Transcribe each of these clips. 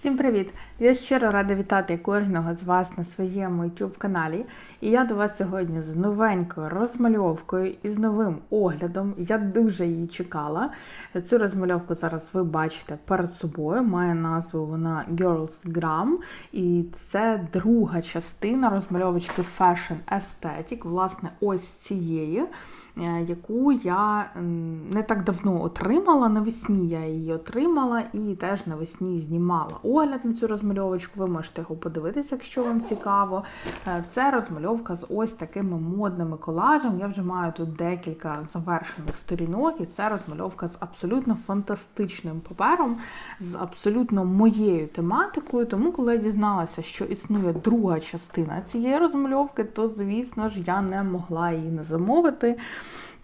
Всім привіт! Я щиро рада вітати кожного з вас на своєму YouTube каналі. І я до вас сьогодні з новенькою розмальовкою і з новим оглядом. Я дуже її чекала. Цю розмальовку зараз ви бачите перед собою. Має назву вона Girls Gram. І це друга частина розмальовочки Fashion Aesthetic, власне, ось цієї. Е, Яку я не так давно отримала. Навесні я її отримала і теж навесні знімала огляд на цю розмальовочку. Ви можете його подивитися, якщо вам цікаво. Е, Це розмальовка з ось такими модними колажем. Я вже маю тут декілька завершених сторінок, і це розмальовка з абсолютно фантастичним папером, з абсолютно моєю тематикою. Тому, коли я дізналася, що існує друга частина цієї розмальовки, то, звісно ж, я не могла її не замовити.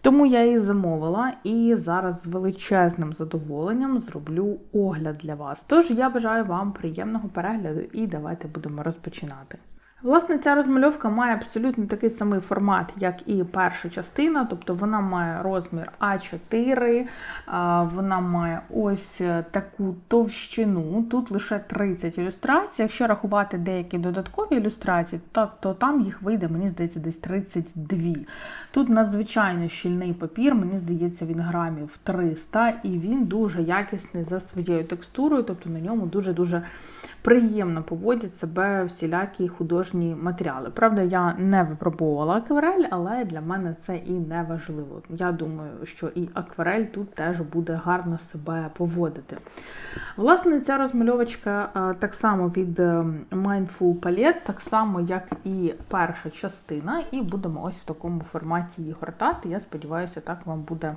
Тому я її замовила і зараз з величезним задоволенням зроблю огляд для вас. Тож я бажаю вам приємного перегляду і давайте будемо розпочинати. Власне, ця розмальовка має абсолютно такий самий формат, як і перша частина, тобто вона має розмір А4, вона має ось е, таку товщину, тут лише 30 ілюстрацій. Якщо рахувати деякі додаткові ілюстрації, то, то там їх вийде, мені здається, десь 32. Тут надзвичайно щільний папір, мені здається, він грамів 300, і він дуже якісний за своєю текстурою, тобто на ньому дуже-дуже приємно поводять себе всілякі художні матеріали. Правда, я не випробовувала акварель, але для мене це і не важливо. Я думаю, що і акварель тут теж буде гарно себе поводити. Власне, ця розмальовочка е, так само від е, Mindful Palette, так само, як і перша частина, і будемо ось в такому форматі її гортати. Я сподіваюся, так вам буде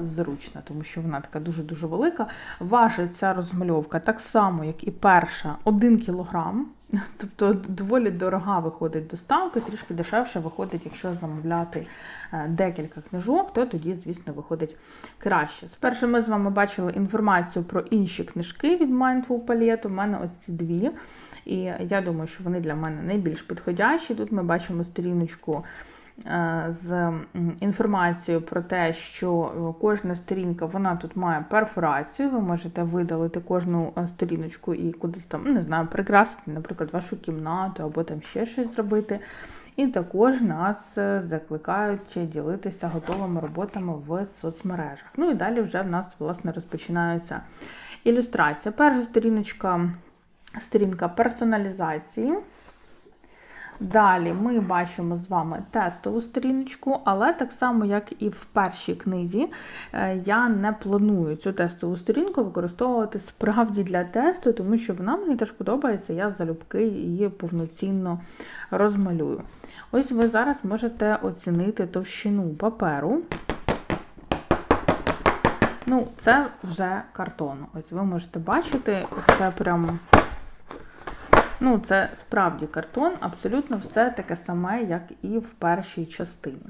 зручно, тому що вона така дуже-дуже велика. Важить ця розмальовка так само, як і перша, 1 кілограм. Тобто доволі дорога виходить доставка, трішки дешевше виходить, якщо замовляти е, декілька книжок, то тоді, звісно, виходить краще. Спершу ми з вами бачили інформацію про інші книжки від Mindful Palette. У мене ось ці дві. І я думаю, що вони для мене найбільш підходящі. Тут ми бачимо сторіночку з інформацією про те, що е, кожна сторінка вона тут має перфорацію. Ви можете видалити кожну е, сторіночку і кудись там, не знаю, прикрасити, наприклад, вашу кімнату або там ще щось зробити. І також нас е, закликають ділитися готовими роботами в соцмережах. Ну і далі вже в нас власне розпочинається ілюстрація. Перша сторіночка сторінка персоналізації. Далі ми бачимо з вами тестову сторіночку, але так само, як і в першій книзі, е, я не планую цю тестову сторінку використовувати справді для тесту, тому що вона мені теж подобається, я залюбки її повноцінно розмалюю. Ось ви зараз можете оцінити товщину паперу. Ну, це вже картон. Ось ви можете бачити, це прям. Ну, це справді картон, абсолютно все таке саме, як і в першій частині.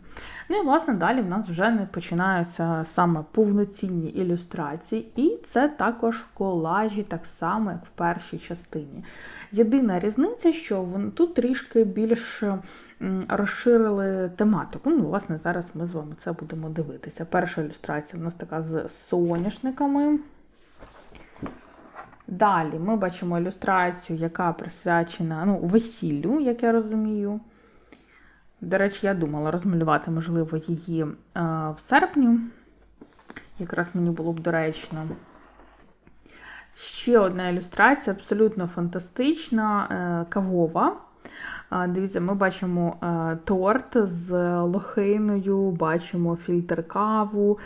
Ну і, власне, далі в нас вже не починаються саме повноцінні ілюстрації, і це також колажі, так само, як в першій частині. Єдина різниця, що вон- тут трішки більш розширили тематику. Ну, власне, зараз ми з вами це будемо дивитися. Перша ілюстрація в нас така з соняшниками. Далі ми бачимо ілюстрацію, яка присвячена ну, весіллю, як я розумію. До речі, я думала розмалювати, можливо, її е, в серпні. Якраз мені було б доречно. Ще одна ілюстрація, абсолютно фантастична, е, кавова. Дивіться, ми бачимо е, торт з лохиною, бачимо фільтр каву,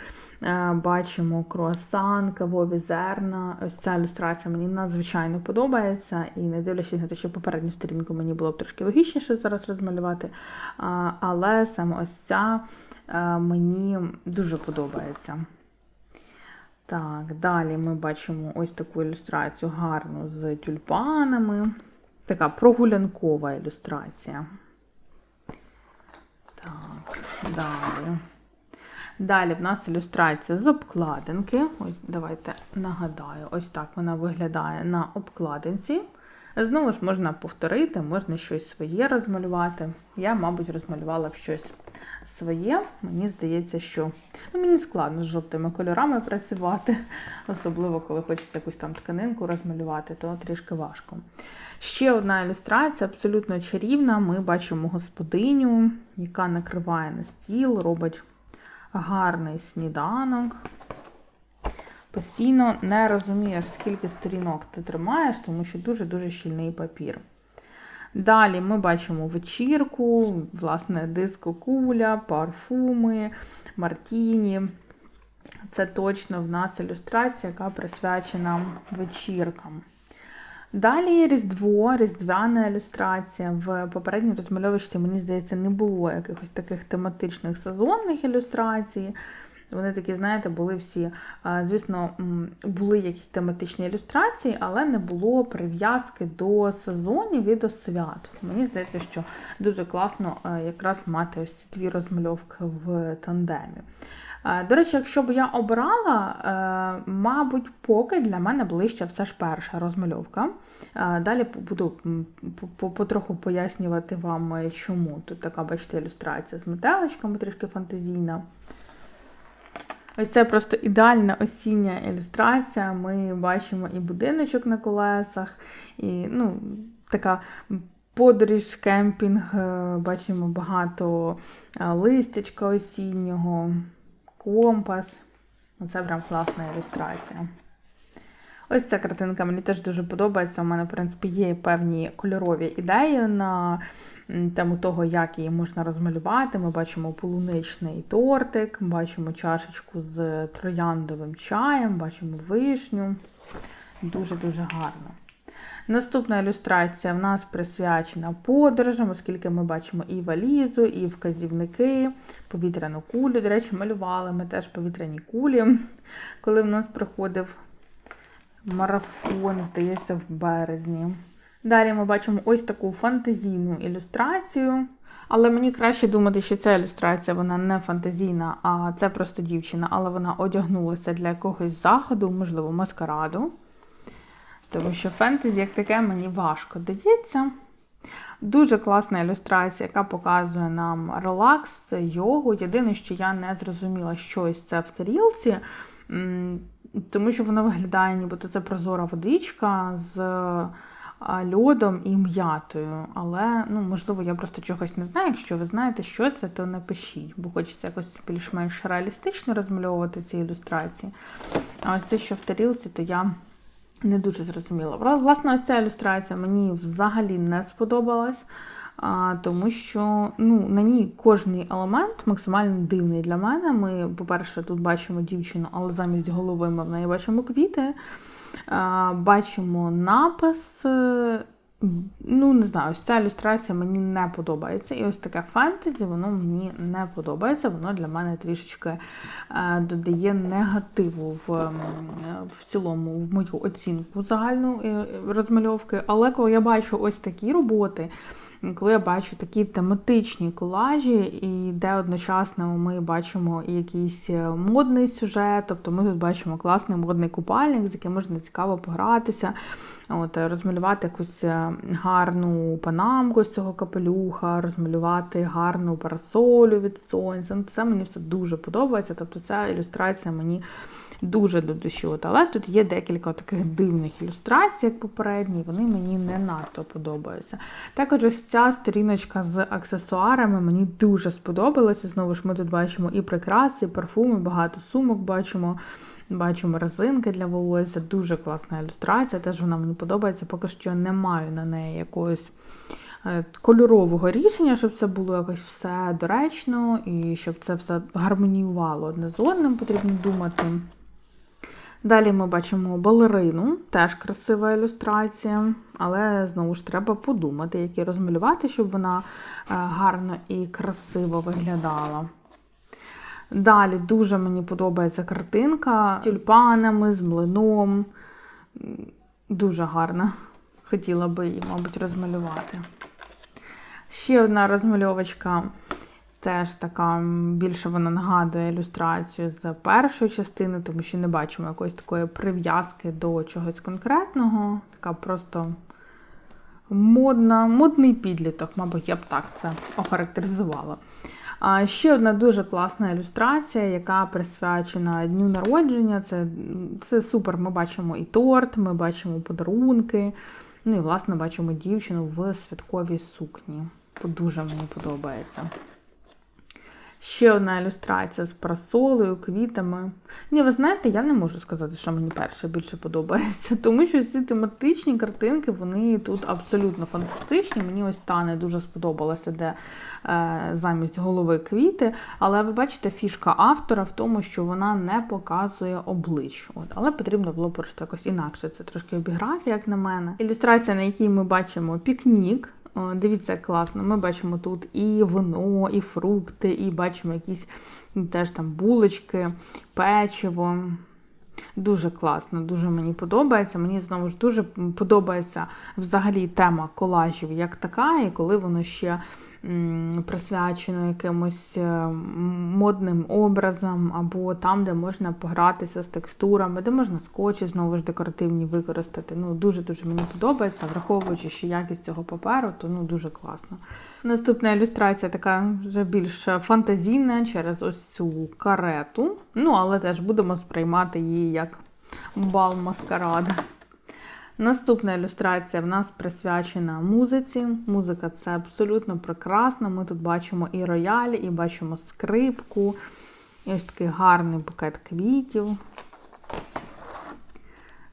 е, бачимо круасан, кавові зерна. Ось ця ілюстрація мені надзвичайно подобається. І не дивлячись на те, що попередню сторінку мені було б трошки логічніше зараз розмалювати. Але саме ось ця е, мені дуже подобається. Так, далі ми бачимо ось таку ілюстрацію гарну з тюльпанами. Така прогулянкова ілюстрація. Так, далі. Далі в нас ілюстрація з обкладинки. Ось, давайте нагадаю, ось так вона виглядає на обкладинці. Знову ж можна повторити, можна щось своє розмалювати. Я, мабуть, розмалювала б щось своє. Мені здається, що ну, мені складно з жовтими кольорами працювати, особливо коли хочеться якусь там тканинку розмалювати, то трішки важко. Ще одна ілюстрація, абсолютно чарівна. Ми бачимо господиню, яка накриває на стіл, робить гарний сніданок. Постійно не розумієш, скільки сторінок ти тримаєш, тому що дуже-дуже щільний папір. Далі ми бачимо вечірку, власне, дискокуля, парфуми, мартіні. Це точно в нас ілюстрація, яка присвячена вечіркам. Далі Різдво, різдвяна ілюстрація. В попередній розмальовочці, мені здається, не було якихось таких тематичних сезонних ілюстрацій. Вони такі, знаєте, були всі, звісно, були якісь тематичні ілюстрації, але не було прив'язки до сезонів і до свят. Мені здається, що дуже класно якраз мати ось ці дві розмальовки в тандемі. До речі, якщо б я обрала, мабуть, поки для мене ближче все ж перша розмальовка. Далі буду потроху пояснювати вам, чому. Тут така, бачите, ілюстрація з метеличками, трішки фантазійна. Ось це просто ідеальна осіння ілюстрація. Ми бачимо і будиночок на колесах, і ну, така подорож, кемпінг, е, бачимо багато е, листячка осіннього, компас. Оце прям класна ілюстрація. Ось ця картинка мені теж дуже подобається. У мене, в принципі, є певні кольорові ідеї на тему того, як її можна розмалювати. Ми бачимо полуничний тортик, бачимо чашечку з трояндовим чаєм, бачимо вишню. Дуже-дуже гарно. Наступна ілюстрація в нас присвячена подорожам, оскільки ми бачимо і валізу, і вказівники, повітряну кулю. До речі, малювали ми теж повітряні кулі, коли в нас приходив марафон, здається, в березні. Далі ми бачимо ось таку фантазійну ілюстрацію. Але мені краще думати, що ця ілюстрація вона не фантазійна, а це просто дівчина, але вона одягнулася для якогось заходу, можливо, маскараду. Тому що фентезі, як таке, мені важко дається. Дуже класна ілюстрація, яка показує нам релакс, йогу. Єдине, що я не зрозуміла, що ось це в тарілці, тому що воно виглядає, нібито це прозора водичка з льодом і м'ятою. Але, ну, можливо, я просто чогось не знаю. Якщо ви знаєте, що це, то напишіть, бо хочеться якось більш-менш реалістично розмальовувати ці ілюстрації. А ось це, що в тарілці, то я не дуже зрозуміла. Власне, ось ця ілюстрація мені взагалі не сподобалась. А, Тому що ну, на ній кожний елемент максимально дивний для мене. Ми, по-перше, тут бачимо дівчину, але замість голови ми в неї бачимо квіти. А, Бачимо напис. е, Ну, не знаю, ось ця ілюстрація мені не подобається. І ось таке фентезі, воно мені не подобається, воно для мене трішечки е, додає негативу в в цілому в мою оцінку загальну е, розмальовки. Але коли я бачу ось такі роботи, коли я бачу такі тематичні колажі, і де одночасно ми бачимо якийсь е, модний сюжет, тобто ми тут бачимо класний модний купальник, з яким можна цікаво погратися, от, розмалювати якусь е, гарну панамку з цього капелюха, розмалювати гарну парасолю від сонця. Ну, Це мені все дуже подобається. Тобто ця ілюстрація мені дуже до душі. Але тут є декілька таких дивних ілюстрацій, як попередні, вони мені не надто подобаються. Також ось ця сторіночка з аксесуарами мені дуже сподобалася. Знову ж ми тут бачимо і прикраси, і парфуми, багато сумок бачимо. Бачимо резинки для волосся, дуже класна ілюстрація, теж вона мені подобається, поки що не маю на неї якогось е, кольорового рішення, щоб це було якось все доречно і щоб це все гармоніювало одне з одним, потрібно думати. Далі ми бачимо балерину, теж красива ілюстрація, але знову ж треба подумати, як її розмалювати, щоб вона е, гарно і красиво виглядала. Далі дуже мені подобається картинка з тюльпанами, з млином. Дуже гарна. Хотіла би її, мабуть, розмалювати. Ще одна розмальовочка Теж така більше вона нагадує ілюстрацію з першої частини, тому що не бачимо якоїсь такої прив'язки до чогось конкретного. Така просто модна, модний підліток, мабуть, я б так це охарактеризувала. А ще одна дуже класна ілюстрація, яка присвячена дню народження. Це, це супер. Ми бачимо і торт, ми бачимо подарунки. Ну і, власне, бачимо дівчину в святковій сукні. Дуже мені подобається. Ще одна ілюстрація з парасолею, квітами. Ні, ви знаєте, я не можу сказати, що мені перше більше подобається, тому що ці тематичні картинки, вони тут абсолютно фантастичні. Мені ось та не дуже сподобалася, де е, замість голови квіти. Але ви бачите, фішка автора в тому, що вона не показує облич. От, Але потрібно було просто якось інакше це трошки обіграти, як на мене. Ілюстрація, на якій ми бачимо пікнік. О, Дивіться, класно. Ми бачимо тут і вино, і фрукти, і бачимо якісь теж там булочки, печиво. Дуже класно, дуже мені подобається. Мені знову ж дуже подобається взагалі тема колажів як така, і коли воно ще присвячено якимось е, модним образом, або там, де можна погратися з текстурами, де можна скотчі знову ж декоративні використати. Ну, Дуже-дуже мені подобається, враховуючи, що якість цього паперу, то ну, дуже класно. Наступна ілюстрація така вже більш фантазійна через ось цю карету. Ну, але теж будемо сприймати її як бал маскарада. Наступна ілюстрація в нас присвячена музиці. Музика це абсолютно прекрасно. Ми тут бачимо і рояль, і бачимо скрипку, і ось такий гарний букет квітів.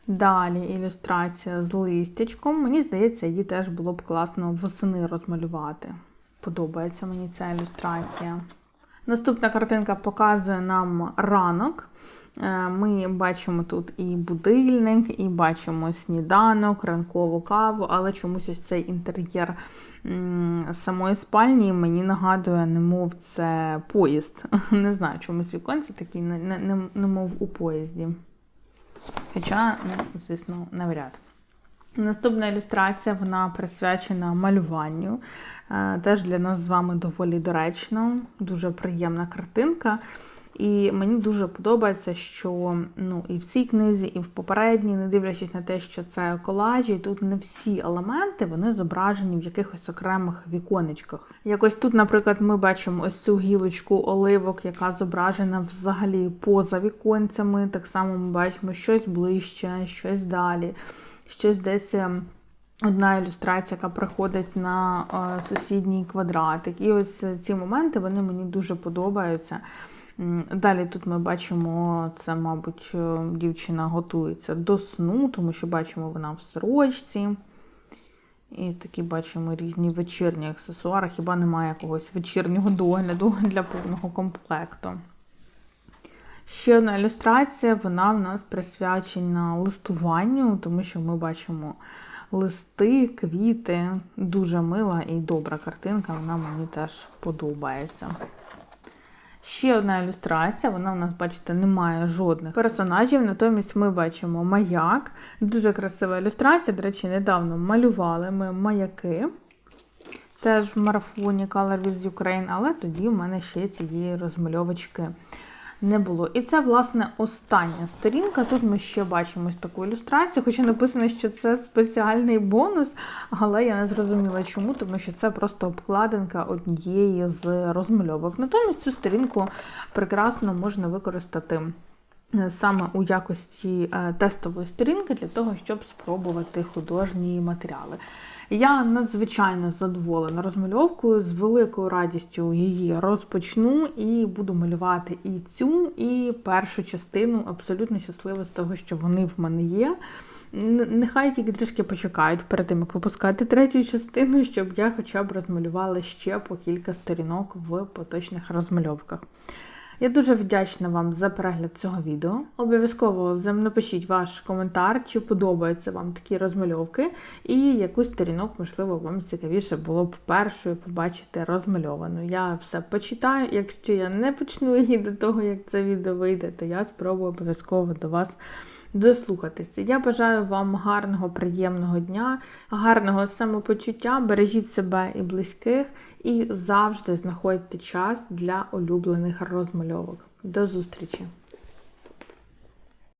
Далі ілюстрація з листячком. Мені здається, її теж було б класно восени розмалювати. Подобається мені ця ілюстрація. Наступна картинка показує нам ранок. Е, Ми бачимо тут і будильник, і бачимо сніданок, ранкову каву, але чомусь ось цей інтер'єр самої спальні мені нагадує, немов це поїзд. Не знаю, чомусь віконці такі, не- не- не- немов у поїзді. Хоча, ну, звісно, навряд. Наступна ілюстрація вона присвячена малюванню. Е, Теж для нас з вами доволі доречно, дуже приємна картинка. І мені дуже подобається, що ну, і в цій книзі, і в попередній, не дивлячись на те, що це колажі, тут не всі елементи вони зображені в якихось окремих віконечках. Якось тут, наприклад, ми бачимо ось цю гілочку оливок, яка зображена взагалі поза віконцями. Так само ми бачимо щось ближче, щось далі, щось десь. ем, Одна ілюстрація, яка приходить на е, сусідній квадратик. І ось ці моменти вони мені дуже подобаються. Далі тут ми бачимо, це, мабуть, е, дівчина готується до сну, тому що бачимо вона в сорочці. І такі бачимо різні вечірні аксесуари. Хіба немає якогось вечірнього догляду для повного комплекту. Ще одна ілюстрація, вона в нас присвячена листуванню, тому що ми бачимо листи, квіти. Дуже мила і добра картинка, вона мені теж подобається. Ще одна ілюстрація, вона у нас, бачите, не має жодних персонажів, натомість ми бачимо маяк. Дуже красива ілюстрація. До речі, недавно малювали ми маяки. Теж в марафоні Color with Ukraine, але тоді в мене ще цієї розмальовочки не було. І це, власне, остання сторінка. Тут ми ще бачимо ось таку ілюстрацію, хоча написано, що це спеціальний бонус, але я не зрозуміла чому, тому що це просто обкладинка однієї з розмальовок. Натомість цю сторінку прекрасно можна використати. е, Саме у якості е, тестової сторінки для того, щоб спробувати художні матеріали. Я надзвичайно задоволена розмальовкою, з великою радістю її розпочну і буду малювати і цю, і першу частину. Абсолютно щаслива з того, що вони в мене є. Нехай тільки трішки почекають перед тим, як випускати третю частину, щоб я хоча б розмалювала ще по кілька сторінок в поточних розмальовках. Я дуже вдячна вам за перегляд цього відео. Обов'язково напишіть ваш коментар, чи подобаються вам такі розмальовки, і якусь сторінок, можливо, вам цікавіше було б першою побачити розмальовану. Я все почитаю. Якщо я не почну її до того, як це відео вийде, то я спробую обов'язково до вас дослухатися. Я бажаю вам гарного, приємного дня, гарного самопочуття, бережіть себе і близьких, і завжди знаходьте час для улюблених розмальовок. До зустрічі!